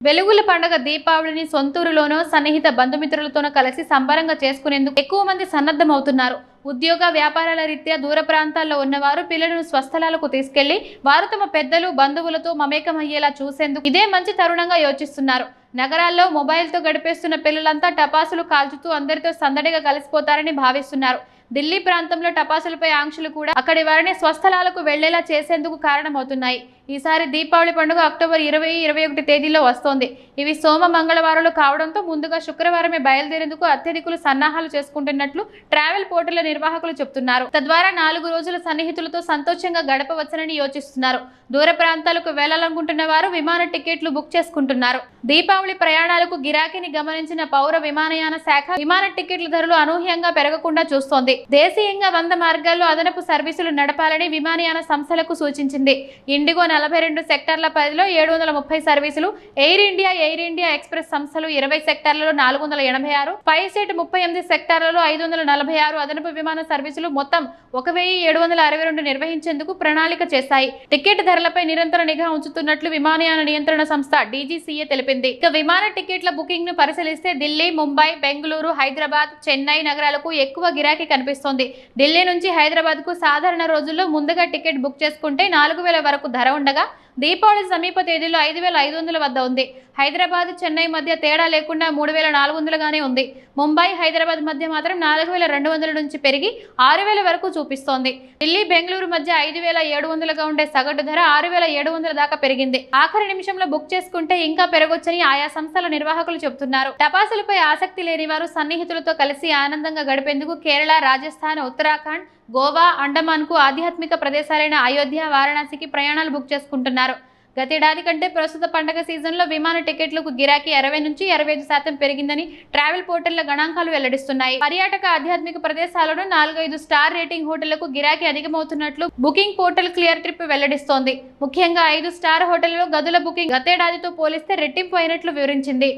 వెలుగుల పండుగ దీపావళిని సొంతూరులోనో సన్నిహిత బంధుమిత్రులతోనో కలిసి సంబరంగా చేసుకునేందుకు ఎక్కువ మంది సన్నద్ధమవుతున్నారు. ఉద్యోగ వ్యాపారాల రీత్యా దూర ప్రాంతాల్లో ఉన్నవారు పిల్లలను స్వస్థలాలకు తీసుకెళ్ళి వారు తమ పెద్దలు బంధువులతో మమేకమయ్యేలా చూసేందుకు ఇదే మంచి తరుణంగా యోచిస్తున్నారు. నగరాల్లో మొబైల్తో గడిపేస్తున్న పిల్లలంతా టపాసులు కాల్చుతూ అందరితో సందడిగా కలిసిపోతారని భావిస్తున్నారు. ఢిల్లీ ప్రాంతంలో టపాసులపై ఆంక్షలు కూడా అక్కడి వారిని స్వస్థలాలకు వెళ్ళేలా చేసేందుకు కారణమవుతున్నాయి. ఈసారి దీపావళి పండుగ అక్టోబర్ ఇరవై ఇరవై ఒకటి తేదీలో వస్తోంది. ఇవి సోమ మంగళవారాలు కావడంతో ముందుగా శుక్రవారమే బయలుదేరేందుకు అత్యధికులు సన్నాహాలు చేసుకుంటున్నట్లు ట్రావెల్ పోర్టుల నిర్వాహకులు చెబుతున్నారు. తద్వారా నాలుగు రోజుల సన్నిహితులతో సంతోషంగా గడపవచ్చనని యోచిస్తున్నారు. దూర ప్రాంతాలకు వెళ్ళాలనుకుంటున్న వారు విమాన టికెట్లు బుక్ చేసుకుంటున్నారు. దీపావళి ప్రయాణాలకు గిరాకీని గమనించిన పౌర విమానయాన శాఖ విమాన టికెట్ల ధరలు అనూహ్యంగా పెరగకుండా చూస్తోంది. దేశీయంగా వంద మార్గాల్లో అదనపు సర్వీసులు నడపాలని విమానయాన సంస్థలకు సూచించింది. ఇండిగో నలభై రెండు సెక్టార్ల పరిధిలో ఏడు వందల ముప్పై సర్వీసులు Air India Air India Express సంస్థలు ఇరవై సెక్టార్లలో నాలుగు వందల ఎనభై ఆరు ఫైవ్ జెట్ ముప్పై ఎనిమిది సెక్టార్లలో ఐదు వందల నలభై ఆరు అదనపు విమాన సర్వీసులు మొత్తం ఒక వెయ్యి ఏడు వందల అరవై రెండు నిర్వహించేందుకు ప్రణాళిక చేశాయి. టికెట్ ధరలపై నిరంతర నిఘా ఉంచుతున్నట్లు విమానయాన నియంత్రణ సంస్థ డీజీసీఏ తెలిపింది. ఇక విమాన టికెట్ల బుకింగ్ను పరిశీలిస్తే ఢిల్లీ ముంబై బెంగళూరు హైదరాబాద్ చెన్నై నగరాలకు ఎక్కువ గిరాకీ కనిపిస్తోంది. ఢిల్లీ నుంచి హైదరాబాద్కు సాధారణ రోజుల్లో ముందుగా టికెట్ బుక్ చేసుకుంటే నాలుగు వేల వరకు ధర ఉండగా దీపావళి సమీప తేదీలో ఐదు వేల ఐదు వందల వద్ద ఉంది. హైదరాబాద్ చెన్నై మధ్య తేడా లేకుండా మూడు వేల నాలుగు వందలుగానే ఉంది. ముంబై హైదరాబాద్ మధ్య మాత్రం నాలుగు వేల రెండు వందల నుంచి పెరిగి ఆరు వేల వరకు చూపిస్తోంది. ఢిల్లీ బెంగళూరు మధ్య ఐదు వేల ఏడు వందలుగా ఉండే సగటు ధర ఆరు వేల ఏడు వందల దాకా పెరిగింది. ఆఖరి నిమిషంలో బుక్ చేసుకుంటే ఇంకా పెరగొచ్చని ఆయా సంస్థల నిర్వాహకులు చెబుతున్నారు. టపాసులపై ఆసక్తి లేని వారు సన్నిహితులతో కలిసి ఆనందంగా గడిపేందుకు కేరళ రాజస్థాన్ ఉత్తరాఖండ్ గోవా అండమాన్కు ఆధ్యాత్మిక ప్రదేశాలైన అయోధ్య వారణాసికి ప్రయాణాలు బుక్ చేసుకుంటున్నారు. గతేడాది కంటే ప్రస్తుత పండగ సీజన్లో విమాన టికెట్లకు గిరాకీ అరవై నుంచి అరవై ఐదు శాతం పెరిగిందని ట్రావెల్ పోర్టళ్ళ గణాంకాలు వెల్లడిస్తున్నాయి. పర్యాటక ఆధ్యాత్మిక ప్రదేశాలను నాలుగైదు స్టార్ రేటింగ్ హోటళ్ళకు గిరాకీ అధికమవుతున్నట్లు బుకింగ్ పోర్టల్ క్లియర్ ట్రిప్ వెల్లడిస్తోంది. ముఖ్యంగా ఐదు స్టార్ హోటళ్ళలో గదుల బుకింగ్ గతేడాదితో పోలిస్తే రెట్టింపు అయినట్లు వివరించింది.